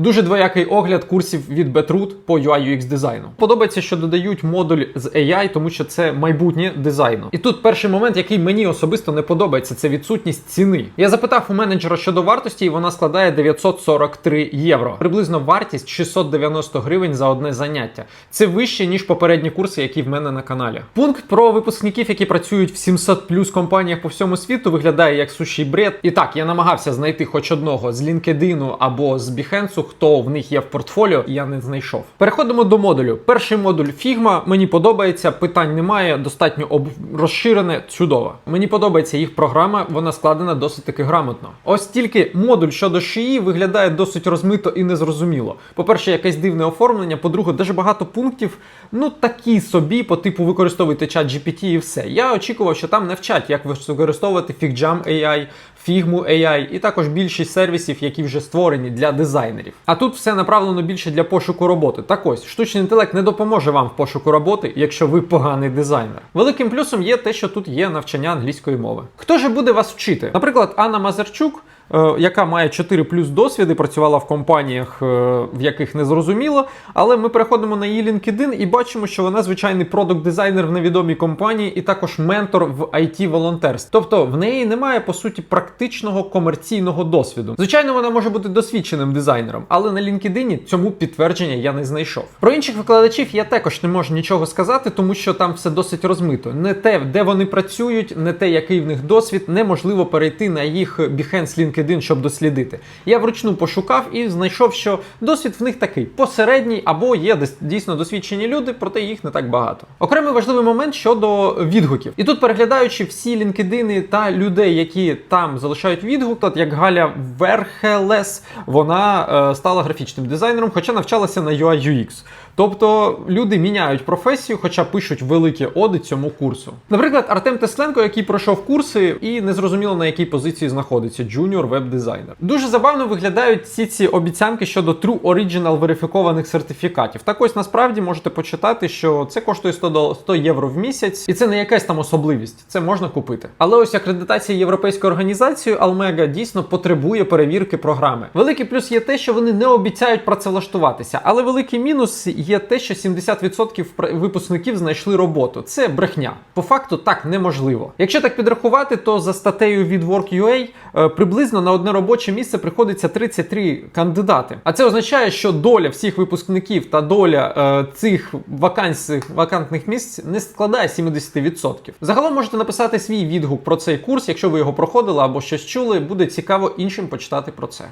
Дуже двоякий огляд курсів від Betroot по UI UX дизайну. Подобається, що додають модуль з AI, тому що це майбутнє дизайну. І тут перший момент, який мені особисто не подобається, це відсутність ціни. Я запитав у менеджера щодо вартості, і вона складає 943 євро. Приблизно вартість 690 гривень за одне заняття. Це вище ніж попередні курси, які в мене на каналі. Пункт про випускників, які працюють в 700 плюс компаніях по всьому світу, виглядає як сущий бред. І так, я намагався знайти хоч одного з LinkedIn або з Behance, хто в них є в портфоліо, я не знайшов. Переходимо до модулю. Перший модуль Figma мені подобається, питань немає, достатньо об... розширене, чудово. Мені подобається їх програма, вона складена досить таки грамотно. Ось тільки модуль щодо шиї виглядає досить розмито і незрозуміло. По-перше, якесь дивне оформлення, по-друге, дуже багато пунктів, ну такі собі, по типу використовуйте чат GPT і все. Я очікував, що там не вчать, як використовувати FigJam AI, Figma AI і також більшість сервісів, які вже створені для дизайнерів. А тут все направлено більше для пошуку роботи. Так ось, штучний інтелект не допоможе вам в пошуку роботи, якщо ви поганий дизайнер. Великим плюсом є те, що тут є навчання англійської мови. Хто же буде вас вчити? Наприклад, Анна Мазарчук. Е, Яка має 4 плюс досвід працювала в компаніях, е, в яких не зрозуміло. Але ми переходимо на її LinkedIn і бачимо, що вона звичайний продукт-дизайнер в невідомій компанії і також ментор в it волонтерстві Тобто в неї немає по суті практичного комерційного досвіду. Звичайно, вона може бути досвідченим дизайнером, але на LinkedIn цьому підтвердження я не знайшов. Про інших викладачів я також не можу нічого сказати, тому що там все досить розмито. Не те, де вони працюють, не те, який в них досвід, неможливо перейти на їх Behance LinkedIn, щоб дослідити. Я вручну пошукав і знайшов, що досвід в них такий посередній, або є дійсно досвідчені люди, проте їх не так багато. Окремий важливий момент щодо відгуків. І тут, переглядаючи всі LinkedIn та людей, які там залишають відгук, от як Галя Верхелес, вона е, стала графічним дизайнером, хоча навчалася на UI UX. Тобто люди міняють професію, хоча пишуть великі оди цьому курсу. Наприклад, Артем Тесленко, який пройшов курси і не зрозуміло на якій позиції знаходиться джуніор веб-дизайнер. Дуже забавно виглядають всі ці обіцянки щодо True Original верифікованих сертифікатів. Так ось насправді можете почитати, що це коштує 100, дол- 100 євро в місяць, і це не якась там особливість, це можна купити. Але ось акредитація європейської організації Almega дійсно потребує перевірки програми. Великий плюс є те, що вони не обіцяють працевлаштуватися, але великий мінус є те, що 70% пр- випускників знайшли роботу. Це брехня. По факту так неможливо. Якщо так підрахувати, то за статтею від Work.ua е, приблизно на одне робоче місце приходиться 33 кандидати. А це означає, що доля всіх випускників та доля е, цих вакансій, вакантних місць не складає 70%. Загалом можете написати свій відгук про цей курс, якщо ви його проходили або щось чули. Буде цікаво іншим почитати про це.